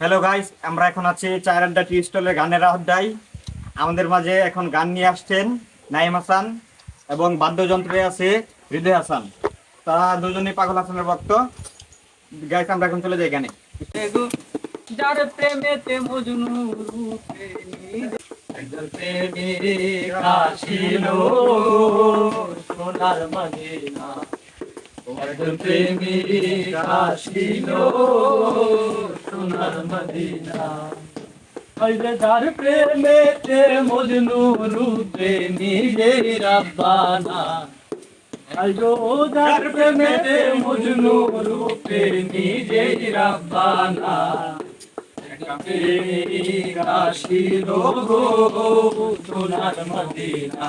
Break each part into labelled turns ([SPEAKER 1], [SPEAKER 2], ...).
[SPEAKER 1] Hello guys আমরা এখন আছি চায়ের আড্ডা টি স্টলের গানের আড্ডায়। আমাদের মাঝে এখন গান নিয়ে আসছেন নাইম হাসান এবং বাদ্যযন্ত্রে আছে হৃদয় হাসান। তারা দুজনেই পাগল হাসানের ভক্ত। গাইস আমরা এখন চলে যাই গানে।
[SPEAKER 2] যার প্রেমেতে মজনু সোনার মদিনা একজন প্রেমিক আসিল সোনার মদিনা। যার প্রেমেতে মজনু রূপে নিজে রাব্বানা। যার প্রেমেতে মজনু রূপে নিজে রাব্বানা। প্রেমিক আসিল সোনার মদিনা।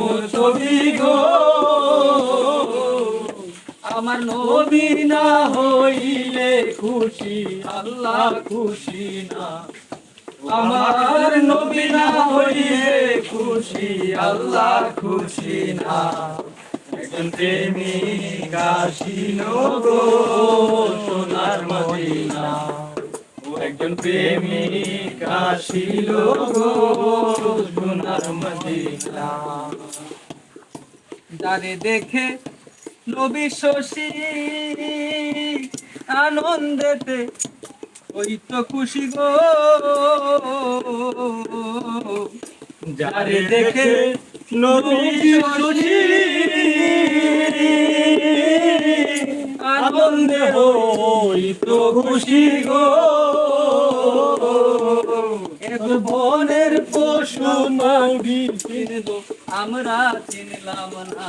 [SPEAKER 2] ছবি গো। আমার নবী না হইলে খুশি, আল্লাহ খুশি না। আমার নবী না হইলে খুশি, আল্লাহ খুশি না। একজন প্রেমিক আসিল গো সোনার মদিনা। একজন প্রেমিক আসিল গো সোনার দেখে নবী শশী আনন্দেতে, ওই তো খুশি গো। যারে দেখে নবী আনন্দে তো খুশি গো। বনের নবী আমরা চিনলাম না।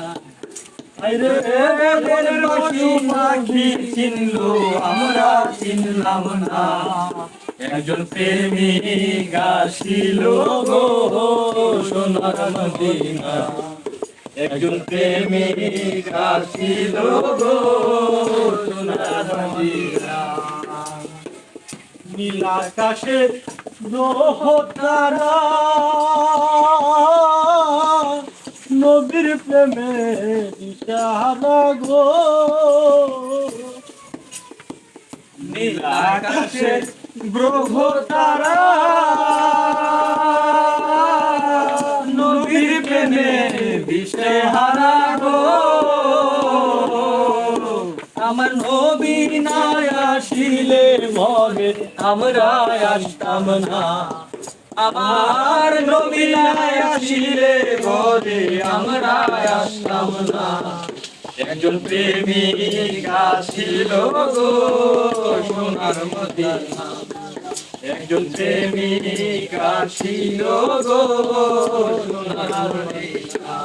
[SPEAKER 2] আরে পশু পাখি চিনলো। আমরা চিনলাম না। একজন প্রেমিক আসিল গো সোনার মদিনা। একজন প্রেমিক আসিল গো সোনার মদিনা। নীল গ্রহ তারা নবীর প্রেমে দিশাহারা গো। নীল আকাশের গ্রহ তারা নবীর প্রেমে দিশাহারা গো আমার নবী না আসিলে মরে আমরা আসতাম না। আমার নবী না আসিলে মরে আমরা আসতাম না। একজন প্রেমিক আসিল গো সোনার মদিনা। একজন প্রেমিক আসিল গো সোনার মদিনা।